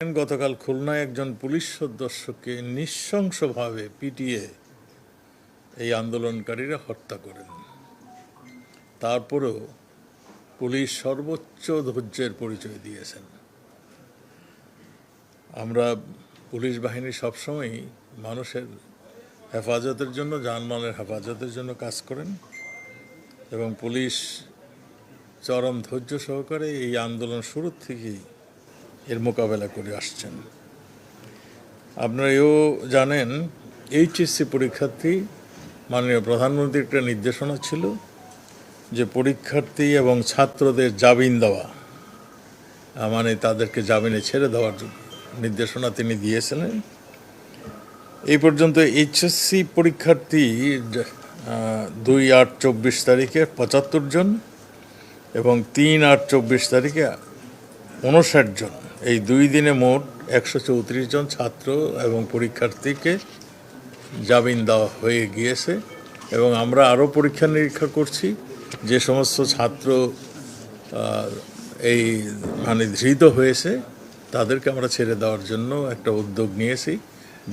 গতকাল খুলনায় একজন পুলিশ সদস্যকে নৃশংসভাবে পিটিয়ে এই আন্দোলনকারীরা হত্যা করেন। তারপরেও পুলিশ সর্বোচ্চ ধৈর্যের পরিচয় দিয়েছেন। আমরা পুলিশ বাহিনী সবসময়ই মানুষের হেফাজতের জন্য জানমালের হেফাজতের জন্য কাজ করেন এবং পুলিশ চরম ধৈর্য সহকারে এই আন্দোলন শুরুর থেকেই এর মোকাবেলা করে আসছেন। আপনারা এও জানেন এইচএসসি পরীক্ষার্থী, মাননীয় প্রধানমন্ত্রীর একটা নির্দেশনা ছিল যে পরীক্ষার্থী এবং ছাত্রদের জামিন দেওয়া মানে তাদেরকে জামিনে ছেড়ে দেওয়ার নির্দেশনা তিনি দিয়েছিলেন। এই পর্যন্ত এইচএসসি পরীক্ষার্থী দুই আট চব্বিশ তারিখে পঁচাত্তর জন এবং তিন আট চব্বিশ তারিখে উনষাট জন। এই দুই দিনে মোট একশো চৌত্রিশ জন ছাত্র এবং পরীক্ষার্থীকে জামিন দেওয়া হয়ে গিয়েছে এবং আমরা আরও পরীক্ষা নিরীক্ষা করছি। যে সমস্ত ছাত্র এই মানে ধৃত হয়েছে, তাদেরকে আমরা ছেড়ে দেওয়ার জন্য একটা উদ্যোগ নিয়েছি।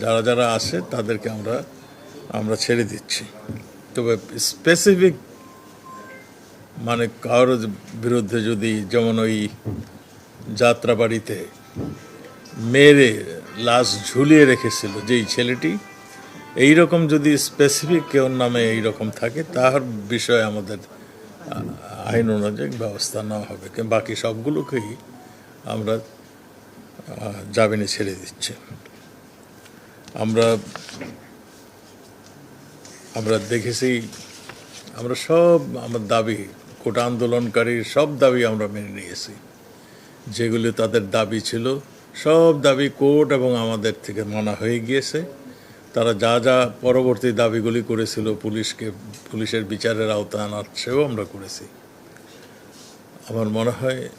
যারা যারা আসে তাদেরকে আমরা আমরা ছেড়ে দিচ্ছি। তবে স্পেসিফিক মানে কারোর বিরুদ্ধে যদি যেমন ওই যাত্রাবাড়িতে মেরে, লাশ ঝুলিয়ে রেখেছিল যেই ছেলেটি। এই রকম যদি স্পেসিফিক কেউ নামে এই রকম থাকে, তার বিষয়ে আমাদের আইন অনুযায়ী ব্যবস্থা নেওয়া হবে। বাকি সবগুলোকেই আমরা জামিনে ছেড়ে দিচ্ছি। আমরা আমরা দেখেছি, আমরা সব, আমার দাবি, কোটা আন্দোলনকারীর সব দাবি আমরা মেনে নিয়েছি। যেগুলি তাদের দাবি ছিল, সব দাবি কোর্ট এবং আমাদের থেকে মানা হয়ে গিয়েছে। তারা যা যা পরবর্তী দাবিগুলি করেছিল, পুলিশকে, পুলিশের বিচারের আওতায় আনার সেও আমরা করেছি। আমার মনে হয়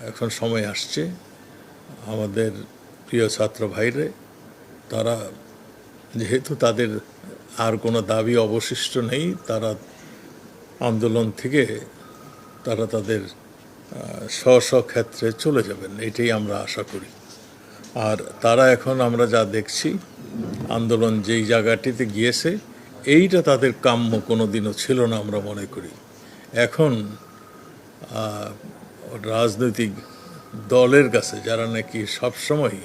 এখন সময় আসছে। আমাদের প্রিয় ছাত্র ভাইরে, তারা যেহেতু তাদের আর কোনো দাবি অবশিষ্ট নেই, তারা আন্দোলন থেকে তারা তাদের স্ব স্ব ক্ষেত্রে চলে যাবেন, এটাই আমরা আশা করি। আর তারা এখন আমরা যা দেখছি, আন্দোলন যেই জায়গাটিতে গিয়েছে, এইটা তাদের কাম্য কোনো দিনও ছিল না আমরা মনে করি। এখন রাজনৈতিক দলের কাছে যারা নাকি সবসময়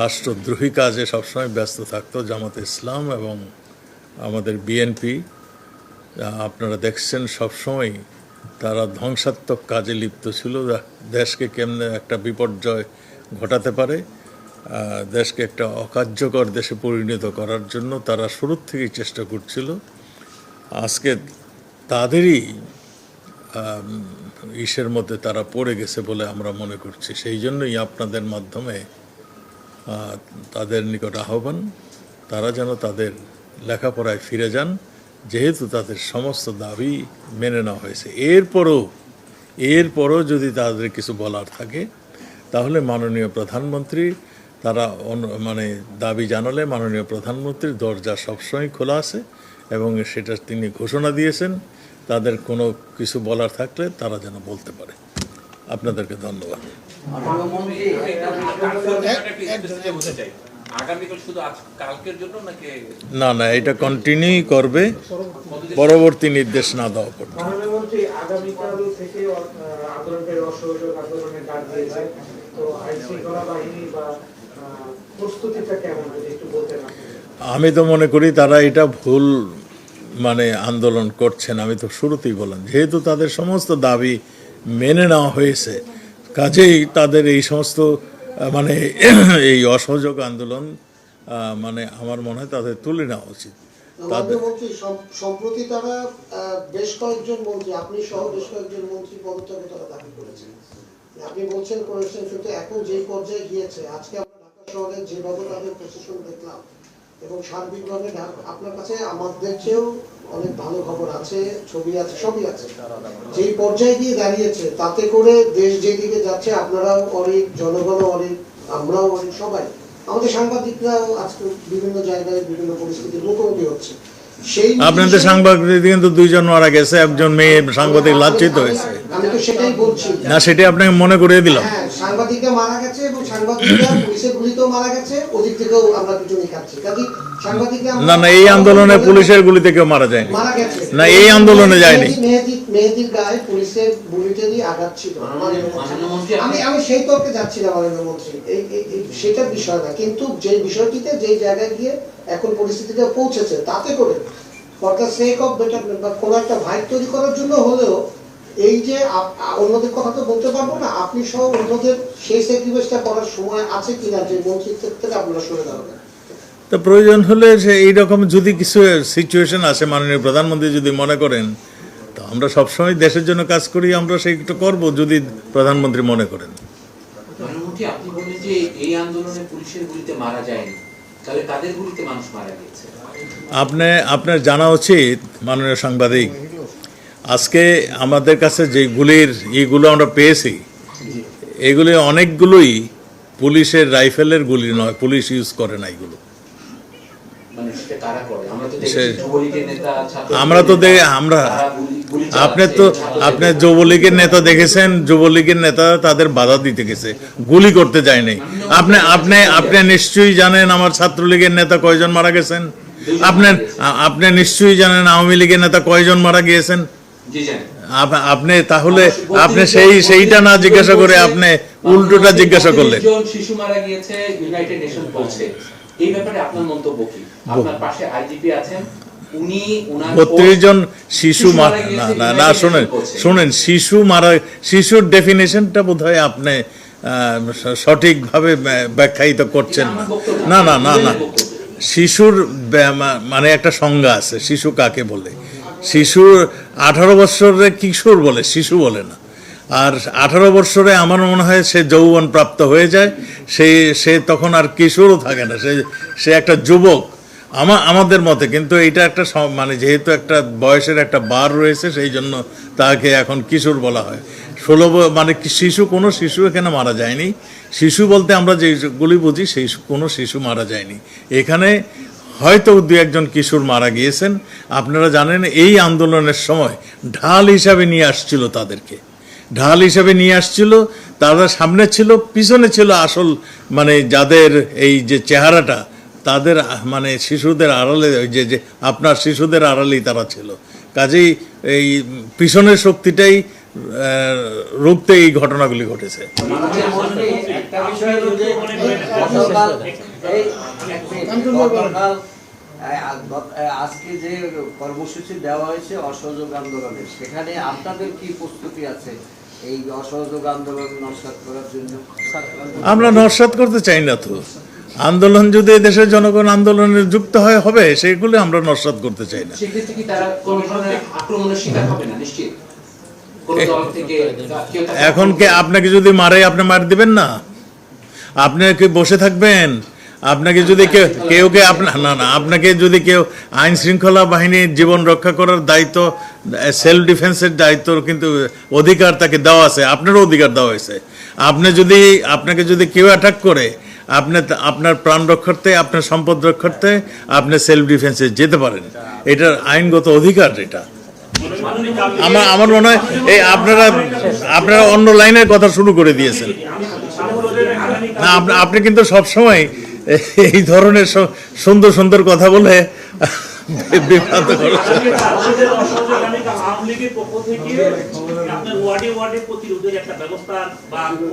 রাষ্ট্রদ্রোহী কাজে সবসময় ব্যস্ত থাকতো, জামাত ইসলাম এবং আমাদের বিএনপি আপনারা দেখছেন সবসময় তারা ধ্বংসাত্মক কাজে লিপ্ত ছিল। দেশকে কেমনে একটা বিপর্যয় ঘটাতে পারে দেশকে একটা অকার্যকর দেশে পরিণত করার জন্য তারা শুরুর থেকেই চেষ্টা করছিল। আজকে তাদেরই ইসের মধ্যে তারা পড়ে গেছে বলে আমরা মনে করছি। সেই জন্যই আপনাদের মাধ্যমে তাদের নিকট আহ্বান, তারা যেন তাদের লেখাপড়ায় ফিরে যান। যেহেতু তাদের সমস্ত দাবি মেনে নেওয়া হয়েছে এরপরও এরপরও যদি তাদের কিছু বলার থাকে তাহলে মাননীয় প্রধানমন্ত্রী তারা অন- মানে দাবি জানালে মাননীয় প্রধানমন্ত্রীর দরজা সবসময় খোলা আছে এবং সেটা তিনি ঘোষণা দিয়েছেন তাদের কোনো কিছু বলার থাকলে তারা যেন বলতে পারে আপনাদেরকে ধন্যবাদ আগামীকাল শুধু আজ কালকের জন্য নাকি না না এটা কন্টিনিউ করবে। পরবর্তী নির্দেশ না দেওয়া পর্যন্ত। আমি তো মনে করি তারা এটা ভুল মানে আন্দোলন করছেন। আমি তো শুরুতেই বললাম যেহেতু তাদের সমস্ত দাবি মেনে নেওয়া হয়েছে কাজেই তাদের এই সমস্ত মানে এই অসহযোগ আন্দোলন মানে আমার মনে হয় তাদের তুলে নেওয়া উচিত। সম্প্রতি তারা বেশ কয়েকজন মন্ত্রী আপনি সহ বেশ কয়েকজন মন্ত্রী তারা দাবি করেছেন। আপনি বলছেন করেছেন কিন্তু এখন যে পর্যায়ে গিয়েছে আজকে আমরা ঢাকা শহরে যেভাবে তাদের প্রশাসন দেখলাম এবং সার্বিকভাবে আপনার কাছে আমাদের চেয়েও অনেক ভালো খবর আছে ছবি আছে সবই আছে। যেই পর্যায়ে গিয়ে দাঁড়িয়েছে তাতে করে দেশ যেদিকে যাচ্ছে আপনারাও অনেক জনগণও অনেক আমরাও অনেক সবাই। আমাদের সাংবাদিকরাও আজকে বিভিন্ন জায়গায় বিভিন্ন পরিস্থিতির মুখোমুখি হচ্ছে। সেই আপনাদের সাংবাদিক কিন্তু দুইজন মারা গেছে একজন মেয়ে সাংবাদিক লাঞ্ছিত হয়েছে। আমি তো সেটাই বলছি। না সেটা আপনাকে মনে করিয়ে দিলাম। হ্যাঁ সাংবাদিকরা মারা গেছে এবং সাংবাদিকরা পুলিশের গুলিতেও মারা গেছে ওদিক থেকেও আমরা পিটুনি খাচ্ছি কাজে সাংবাদিকরা না না এই আন্দোলনে পুলিশের গুলিতে কেউ মারা যায়নি। মারা গেছে। না, এই আন্দোলনে যায়নি। মেহেদি- মেহেদি মেহেদির গায়ে পুলিশের বুলেটেরই আঘাত ছিল। মাননীয়- মাননীয় মন্ত্রী, আমি আমি সেই তর্কে যাচ্ছি না মাননীয় মন্ত্রী। এই এই- এই- বিষয় না। কিন্তু যে বিষয়টিতে যেই জায়গায় গিয়ে এখন পরিস্থিতিটা পৌঁছেছে তাতে করে for the sake of better বা কোনো একটা ভাইব তৈরি করার জন্য হলেও এই যে অন্যদের কথা তো বলতে পারব না আপনি সহ অন্যদের সেই স্যাক্রিফাইসটা করার সময় আছে কিনা যে মন্ত্রিত্বের থেকে আপনারা সরে দাঁড়াবেন? তো প্রয়োজন হলে সে এইরকম যদি কিছু সিচুয়েশন আসে মাননীয় প্রধানমন্ত্রী যদি মনে করেন তো আমরা সবসময় দেশের জন্য কাজ করি আমরা সেইটা করব যদি প্রধানমন্ত্রী মনে করেন। মাননীয় আপনি বললেন যে এই আন্দোলনে পুলিশের গুলিতে মারা যায়নি তাহলে কাদের গুলিতে মানুষ মারা গেছে আপনি আপনার জানা উচিত মাননীয় সাংবাদিক আজকে আমাদের কাছে যে গুলির ইগুলো আমরা পেয়েছি এগুলি অনেকগুলোই পুলিশের রাইফেলের গুলি নয় পুলিশ ইউজ করে না এগুলো। মানে আমরা তো দেখি আমরা আপনি তো আপনি যুবলীগের নেতা দেখেছেন যুবলীগের নেতা তাদের বাধা দিতে গেছে গুলি করতে যায় নাই আপনি আপনি আপনি নিশ্চয়ই জানেন আমার ছাত্রলীগের নেতা কয়জন মারা গেছেন? আপনি আপনি নিশ্চয়ই জানেন আওয়ামী লীগের নেতা কয়জন মারা গিয়েছেন? আপনি তাহলে আপনি সেই সেইটা না জিজ্ঞাসা করে আপনি উল্টোটা জিজ্ঞাসা করলেন। 32 শিশু মারা গিয়েছে ইউনাইটেড নেশন বলছে। এই ব্যাপারে আপনার মন্তব্য কি? আপনার পাশে আইজিপি আছেন বত্রিশ জন শিশু না না না শোনেন শোনেন শিশু মারা শিশুর ডেফিনেশনটা বোধ হয় আপনি সঠিকভাবে ব্যা- ব্যাখ্যায়িত করছেন না। না। না না না শিশুর মানে একটা সংজ্ঞা আছে শিশু কাকে বলে? শিশুর আঠারো বছরে কিশোর বলে, শিশু বলে না। আর আঠারো বছরে আমার মনে হয় সে যৌবন প্রাপ্ত হয়ে যায়, সে সে তখন আর কিশোরও থাকে না, সে সে একটা যুবক আমা, আমাদের মতে। কিন্তু এটা একটা মানে যেহেতু একটা বয়সের একটা বার রয়েছে, সেই জন্য তাকে এখন কিশোর বলা হয়। ষোলো মানে শিশু, কোনো শিশু এখানে মারা যায়নি। শিশু বলতে আমরা যেগুলি বুঝি, সেই কোনো শিশু মারা যায়নি। এখানে হয়তো দু একজন কিশোর মারা গিয়েছেন। আপনারা জানেন এই আন্দোলনের সময় ঢাল হিসাবে নিয়ে আসছিল তাদেরকে। ঢাল হিসাবে নিয়ে আসছিল, তারা সামনে ছিল, পিছনে ছিল আসল মানে যাদের এই যে চেহারাটা, তাদের মানে শিশুদের আড়ালে, ওই যে যে আপনার শিশুদের আড়ালেই তারা ছিল। কাজেই এই পিছনের শক্তিটাই রুখতে এই ঘটনাগুলি ঘটেছে। এই আজকে যে কর্মসূচি দেওয়া হয়েছে অসহযোগ আন্দোলনের সেখানে আপনাদের কি প্রস্তুতি আছে এই অসহযোগ আন্দোলন নস্বাত করার জন্য? আমরা নস্বাত করতে চাই না তো। আন্দোলন যদি দেশের জনগণ আন্দোলনে যুক্ত হয় হবে সেগুলো আমরা নস্বাত করতে চাই না। এখন কে আপনাকে যদি মারে আপনি মার দিবেন না? আপনি কি বসে থাকবেন? আপনাকে যদি কেউ কেউ কে আপনার না না, আপনাকে যদি কেউ আইন শৃঙ্খলা বাহিনীর জীবন রক্ষা করার দায়িত্ব সেলফ ডিফেন্সের দায়িত্ব কিন্তু অধিকার তাকে দেওয়া আছে, আপনারও অধিকার দেওয়া হয়েছে। আপনি যদি, আপনাকে যদি কেউ অ্যাটাক করে, আপনি আপনার প্রাণ রক্ষার্থে, আপনার সম্পদ রক্ষার্থে আপনি সেলফ ডিফেন্সে যেতে পারেন। এটার আইনগত অধিকার এটা। আমার আমার মনে হয়, এই আপনারা আপনারা অন্য লাইনের কথা শুরু করে দিয়েছেন। আপনি কিন্তু সবসময় এই ধরনের সুন্দর সুন্দর কথা বলে বিভ্রান্ত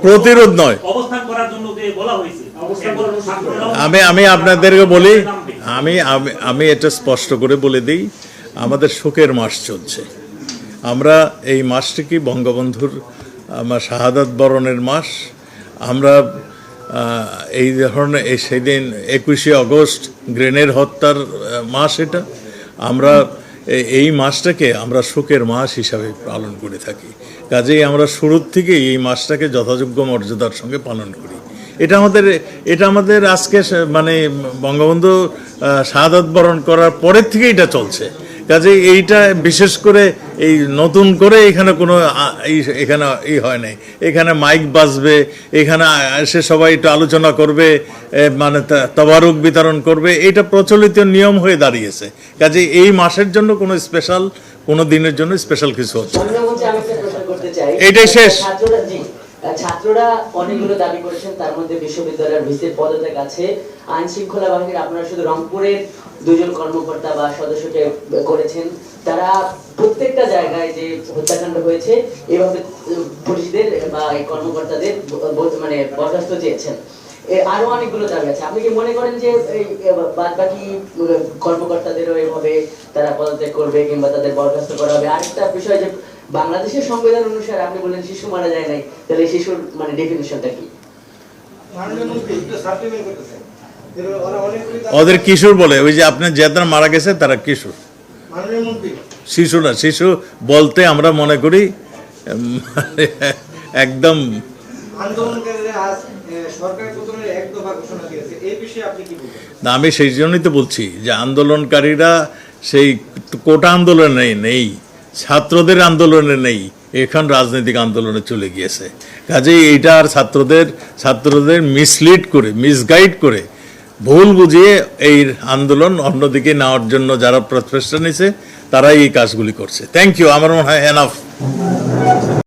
প্রতিরোধ নয়। আমি আমি আপনাদেরকে বলি, আমি আমি এটা স্পষ্ট করে বলে দিই, আমাদের শোকের মাস চলছে। আমরা এই মাসটিকে বঙ্গবন্ধুর, আমার শাহাদাত বরণের মাস? আমরা এই ধরনের এই সেদিন একুশে আগস্ট গ্রেনের হত্যার মাস এটা। আমরা এই মাসটাকে আমরা শোকের মাস হিসাবে পালন করে থাকি। কাজেই আমরা শুরুর থেকেই এই মাসটাকে যথাযোগ্য মর্যাদার সঙ্গে পালন করি। এটা আমাদের এটা আমাদের আজকে মানে বঙ্গবন্ধু আহ, শাহাদাত বরণ করার পরের থেকে এটা চলছে। কাজে এইটা বিশেষ করে এই নতুন করে এখানে কোনো এখানে ই হয় নাই। এখানে মাইক বাজবে এখানে এসে সবাই একটু আলোচনা করবে মানে তবারুক বিতরণ করবে এটা প্রচলিত নিয়ম হয়ে দাঁড়িয়েছে। কাজে এই মাসের জন্য কোনো স্পেশাল কোনো দিনের জন্য স্পেশাল কিছু হচ্ছে এইটাই শেষ। ছাত্ররা অনেকগুলো দাবি করেছেন, তার মধ্যে বিশ্ববিদ্যালয়ের ভিসির পদত্যাগ আছে। আইন শৃঙ্খলা বাহিনীর আপনারা শুধু রংপুরের দুজন কর্মকর্তা বা সদস্যকে করেছেন। তারা প্রত্যেকটা জায়গায় যে হত্যাকাণ্ড হয়েছে, এভাবে পুলিশদের বা এই কর্মকর্তাদের মানে বরখাস্ত চেয়েছেন। আরও অনেকগুলো দাবি আছে। আপনি কি মনে করেন যে বাদ বাকি কর্মকর্তাদেরও এভাবে তারা পদত্যাগ করবে কিংবা তাদের বরখাস্ত করা হবে? আরেকটা বিষয় যে বাংলাদেশের সংবিধান অনুসারে আপনি বললেন শিশু মারা যায় নাই, তাহলে শিশুর মানে ডেফিনেশনটা কি? ওদের কিশোর বলে, ওই যে আপনার যারা মারা গেছে, তারা কিশোর। শিশু না, শিশু বলতে আমরা মনে করি একদম না, আমি সেই জন্যই তো বলছি যে আন্দোলনকারীরা সেই কোটা আন্দোলনে নেই। ছাত্রদের আন্দোলনে নেই, এখন রাজনৈতিক আন্দোলনে চলে গিয়েছে। কাজেই এইটা আর ছাত্রদের ছাত্রদের মিসলিড করে মিসগাইড করে, ভুল বুঝিয়ে এই আন্দোলন অন্যদিকে নেওয়ার জন্য যারা প্রচেষ্টা নিছে তারাই এই কাজগুলি করছে। থ্যাংক ইউ আমার মনে হয় এনাফ